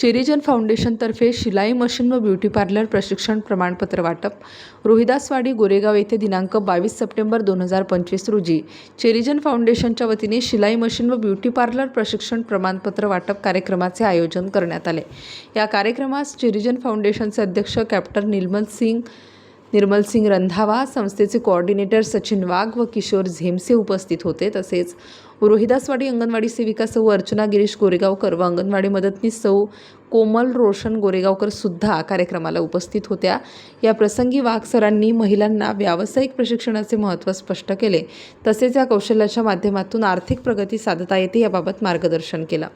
चेरीजन फाउंडेशनतर्फे शिलाई मशीन व beauty parlour प्रशिक्षण प्रमाणपत्र वाटप. रोहिदासवाडी गोरेगाव येथे दिनांक बावीस सप्टेंबर दोन हजार पंचवीस रोजी चेरीजन फाउंडेशनच्या वतीने शिलाई मशीन व ब्युटी पार्लर प्रशिक्षण प्रमाणपत्र वाटप कार्यक्रमाचे आयोजन करण्यात आले. या कार्यक्रमास चेरीजन फाउंडेशनचे अध्यक्ष कॅप्टन निर्मल सिंग निर्मल सिंग रंधावा संस्थेचे कोऑर्डिनेटर सचिन वाघ व किशोर झेमसे उपस्थित होते. तसेच रोहिदासवाडी अंगणवाडी सेविका सौ अर्चना गिरीश गोरेगावकर व अंगणवाडी मदतनीस सौ कोमल रोशन गोरेगावकर सुद्धा कार्यक्रमाला उपस्थित होत्या. या प्रसंगी वाघ सरांनी महिलांना व्यावसायिक प्रशिक्षणाचे महत्त्व स्पष्ट केले. तसेच या कौशल्याच्या माध्यमातून आर्थिक प्रगती साधता येते याबाबत मार्गदर्शन केलं.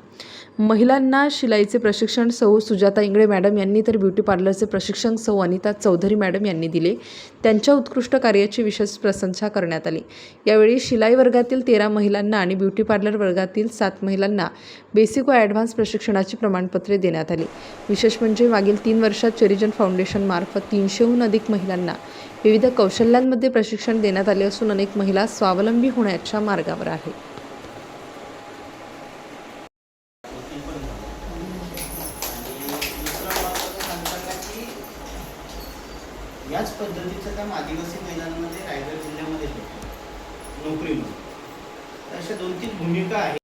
महिलांना शिलाईचे प्रशिक्षण सौ सुजाता इंगळे मॅडम यांनी तर ब्युटी पार्लरचे प्रशिक्षण सौ अनिता चौधरी मॅडम यांनी दिले. त्यांच्या उत्कृष्ट कार्याची विशेष प्रशंसा करण्यात आली. यावेळी शिलाई वर्गातील तेरा महिलांना आणि ब्युटी पार्लर वर्गातील सात महिलांना बेसिक व ॲडव्हान्स प्रशिक्षणाची प्रमाणपत्रे देण्यात करण्यात आली. विशेष म्हणजे मागील तीन वर्षात चेरिजन फाउंडेशनमार्फत तीनशेहून अधिक महिलांना विविध कौशल्यांमध्ये प्रशिक्षण देण्यात आले असून अनेक महिला स्वावलंबी होण्याच्या मार्गावर आहे. याच पद्धतीचं काम आदिवासी महिलांमध्ये रायगड जिल्ह्यामध्ये नोकरी म्हणून अशा दोन तीन भूमिका आहेत.